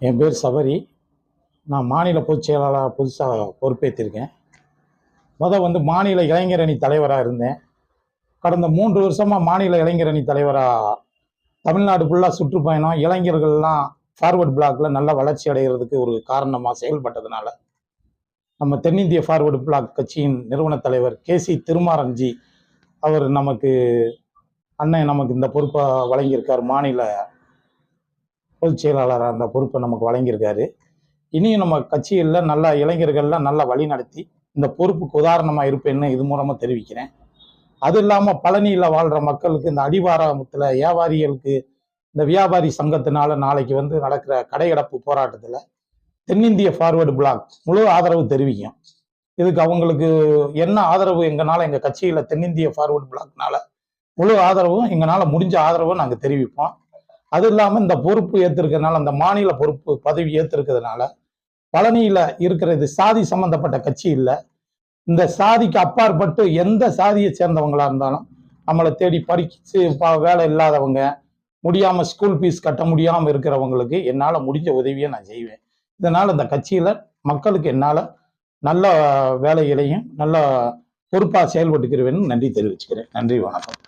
என் பேர் சபரி. நான் மாநில பொதுச் செயலாளராக புதுசாக பொறுப்பேற்றிருக்கேன் முத வந்து மாநில இளைஞர் அணி தலைவராக இருந்தேன். கடந்த மூன்று வருஷமாக மாநில இளைஞர் அணி தலைவராக தமிழ்நாடு ஃபுல்லாக சுற்றுப்பயணம் இளைஞர்கள்லாம் ஃபார்வர்ட் பிளாக்ல நல்ல வளர்ச்சி அடைகிறதுக்கு ஒரு காரணமாக செயல்பட்டதுனால நம்ம தென்னிந்திய ஃபார்வர்டு பிளாக் கட்சியின் நிறுவன தலைவர் கே சி திருமாரஞ்சி அவர் நமக்கு அண்ணன் நமக்கு இந்த பொறுப்பை வழங்கியிருக்கார் மாநில பொதுச் செயலாளராக அந்த பொறுப்பை நமக்கு வழங்கியிருக்காரு. இனியும் நம்ம கட்சிகளில் நல்ல இளைஞர்கள்லாம் நல்லா வழி நடத்தி இந்த பொறுப்புக்கு உதாரணமாக இருப்பேன்னு இது மூலமாக தெரிவிக்கிறேன். அது இல்லாமல் பழனியில் வாழ்கிற மக்களுக்கு இந்த அடிவாரத்தில் வியாபாரிகளுக்கு இந்த வியாபாரி சங்கத்தினால நாளைக்கு வந்து நடக்கிற கடையடப்பு போராட்டத்தில் தென்னிந்திய ஃபார்வர்டு பிளாக் முழு ஆதரவு தெரிவிக்கும். இதுக்கு அவங்களுக்கு என்ன ஆதரவு எங்களால் எங்கள் கட்சியில் தென்னிந்திய ஃபார்வர்டு பிளாக்னால முழு ஆதரவும் எங்களால் முடிஞ்ச ஆதரவும் நாங்கள் தெரிவிப்போம். அது இல்லாமல் இந்த பொறுப்பு ஏற்றிருக்கிறதுனால அந்த மாநில பொறுப்பு பதவி ஏற்றிருக்கிறதுனால பழனியில் இருக்கிற இது சாதி சம்பந்தப்பட்ட கட்சி இல்லை. இந்த சாதிக்கு அப்பாற்பட்டு எந்த சாதியை சேர்ந்தவங்களாக இருந்தாலும் நம்மளை தேடி படிச்சு வேலை இல்லாதவங்க முடியாமல் ஸ்கூல் ஃபீஸ் கட்ட முடியாமல் இருக்கிறவங்களுக்கு என்னால் முடிஞ்ச உதவியை நான் செய்வேன். இதனால் இந்த கட்சியில் மக்களுக்கு என்னால் நல்ல வேலைகளையும் நல்ல பொறுப்பாக செயல்பட்டுக்கிறவேன்னு நன்றி தெரிவிச்சுக்கிறேன். நன்றி வணக்கம்.